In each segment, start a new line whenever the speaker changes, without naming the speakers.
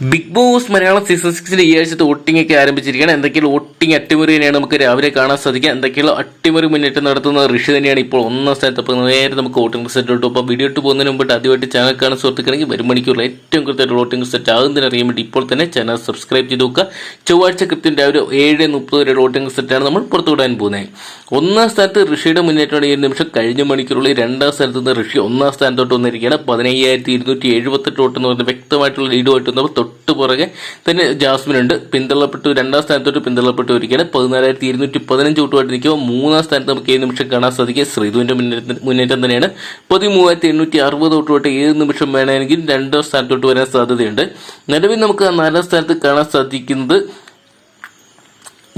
Big boss Malayalam season സിക്സിന്റെ ഈ ആഴ്ചത്തെ വോട്ടിംഗ് ഒക്കെ ആരംഭിച്ചിരിക്കുകയാണ്. എന്തൊക്കെയുള്ള വോട്ടിംഗ് അട്ടിമറി തന്നെയാണ് നമുക്ക് രാവിലെ കാണാൻ സാധിക്കുക. എന്തൊക്കെയുള്ള അട്ടിമറി മുന്നേറ്റം നടത്തുന്ന ഋഷി തന്നെയാണ് ഇപ്പോൾ ഒന്നാം സ്ഥാനത്ത്. അപ്പോൾ നേരെ നമുക്ക് വോട്ടിംഗ് റിസൾട്ട് ഇട്ടു അപ്പോൾ വീഡിയോ ഇട്ട് പോകുന്നതിന് മുമ്പ് ആദ്യമായിട്ട് ചാനൽ കാണാൻ സുഹൃത്തുക്കണമെങ്കിൽ വരും മണിക്കൂറിൽ ഏറ്റവും കൃത്യമായിട്ട് വോട്ടിംഗ് റിസൾട്ട് ആകുന്നതിന് അറിയാൻ വേണ്ടി ഇപ്പോൾ തന്നെ ചാനൽ സബ്സ്ക്രൈബ് ചെയ്ത് നോക്കുക. ചൊവ്വാഴ്ച കൃത്യം രാവിലെ ഏഴ് മുപ്പത് വരെ വോട്ടിംഗ് റിസൾട്ടാണ് നമ്മൾ പുറത്തുവിടാൻ പോകുന്നത്. ഒന്നാം സ്ഥാനത്ത് ഋഷിയുടെ മുന്നേറ്റമാണ് ഈ നിമിഷം. കഴിഞ്ഞ മണിക്കൂറുള്ളിൽ രണ്ടാം സ്ഥാനത്ത് നിന്ന് ഋഷി ഒന്നാം സ്ഥാനത്തോട്ട് വന്നിരിക്കുകയാണ്. പതിനയ്യായിരത്തി ഇരുന്നൂറ്റി എഴുപത്തെട്ട് വോട്ട് എന്ന് പറയുന്ന വ്യക്തമായിട്ടുള്ള ലീഡുമായിട്ട് വന്നപ്പോൾ തൊട്ട് പുറകെ തന്നെ ജാസ്മിൻ ഉണ്ട്. പിന്തള്ളപ്പെട്ടു രണ്ടാം സ്ഥാനത്തോട്ട് പിന്തള്ളപ്പെട്ടു വരികയാണ്. പതിനാലായിരത്തി ഇരുന്നൂറ്റി പതിനഞ്ച് വോട്ടുമായിട്ട് നിൽക്കുമ്പോൾ മൂന്നാം സ്ഥാനത്ത് നമുക്ക് ഏഴ് നിമിഷം കാണാൻ സാധിക്കുക. ശ്രീധുവിന്റെ മുന്നേറ്റം തന്നെയാണ്. പതിമൂവായിരത്തി എണ്ണൂറ്റി അറുപത് വോട്ടുമായിട്ട് ഏത് നിമിഷം വേണമെങ്കിൽ രണ്ടാം സ്ഥാനത്തോട്ട് വരാൻ സാധ്യതയുണ്ട്. നിലവിൽ നമുക്ക് ആ നാലാം സ്ഥാനത്ത് കാണാൻ സാധിക്കുന്നത്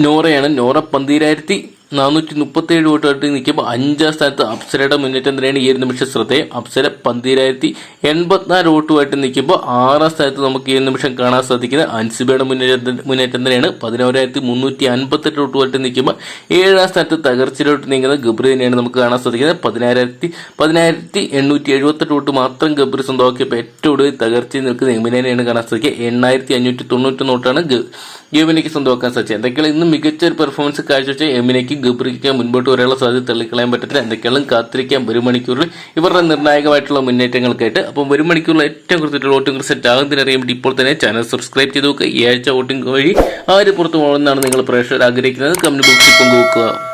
നോറയാണ്. നോറ പന്തിരായിരത്തി നാനൂറ്റി മുപ്പത്തി ഏഴ് വോട്ടായിട്ട് നിൽക്കുമ്പോൾ അഞ്ചാം സ്ഥാനത്ത് അപ്സരയുടെ മുന്നേറ്റം തന്നെയാണ് ഈ ഒരു നിമിഷം ശ്രദ്ധേയം അപ്സര പന്തിരായിരത്തി എൺപത്തിനാല് വോട്ടുമായിട്ട് നിൽക്കുമ്പോൾ ആറാം സ്ഥാനത്ത് നമുക്ക് ഈ ഒരു നിമിഷം കാണാൻ സാധിക്കുന്നത് അൻസിബയുടെ മുന്നേറ്റം മുന്നേറ്റം തന്നെയാണ്. പതിനോരായിരത്തി മുന്നൂറ്റി അൻപത്തെട്ട് വോട്ടുമായിട്ട് നിൽക്കുമ്പോൾ ഏഴാം സ്ഥാനത്ത് തകർച്ചയിലോട്ട് നീങ്ങുന്ന ഗബ്രി തന്നെയാണ് നമുക്ക് കാണാൻ സാധിക്കുന്നത്. പതിനായിരത്തി പതിനായിരത്തി എണ്ണൂറ്റി എഴുപത്തെട്ട് വോട്ട് മാത്രം ഗബ്രി സ്വന്തമാക്കിയപ്പോൾ ഏറ്റവും ഒടുവിൽ തകർച്ചയിൽ നിൽക്കുന്ന എമിനെയാണ് കാണാൻ സാധിക്കുക. എണ്ണായിരത്തി അഞ്ഞൂറ്റി തൊണ്ണൂറ്റി നോട്ടാണ് എമിനയ്ക്ക് സ്വന്തമാക്കാൻ സാധിച്ചത്. എന്തൊക്കെയാണ് ഇന്ന് മികച്ച ഒരു പെർഫോമൻസ് കാഴ്ചവെച്ച എമിനയ്ക്ക് ഗബ്രിക്ക് മുൻപോട്ട് വരാനുള്ള സാധ്യത തള്ളിക്കളയാൻ പറ്റത്തില്ല. എന്തൊക്കെയാണ് കാത്തിരിക്കാൻ ഒരു മണിക്കൂറിൽ ഇവരുടെ നിർണായകമായിട്ടുള്ള മുന്നേറ്റങ്ങൾക്കായിട്ട് അപ്പം ഒരു മണിക്കൂറിൽ ഏറ്റവും കൃത്യമായിട്ടുള്ള വോട്ടിംഗ് റിസൾട്ട് ആകുന്നതിനറിയാൻ വേണ്ടി ഇപ്പോൾ തന്നെ ചാനൽ സബ്സ്ക്രൈബ് ചെയ്ത് നോക്കുക ഈ ആഴ്ച വോട്ടിംഗ് വഴി ആര് പുറത്തു പോകണമെന്നാണ് നിങ്ങൾ പ്രേക്ഷകർ ആഗ്രഹിക്കുന്നത്. കമന്റ് ബോക്സിൽ പങ്കുവെക്കുക.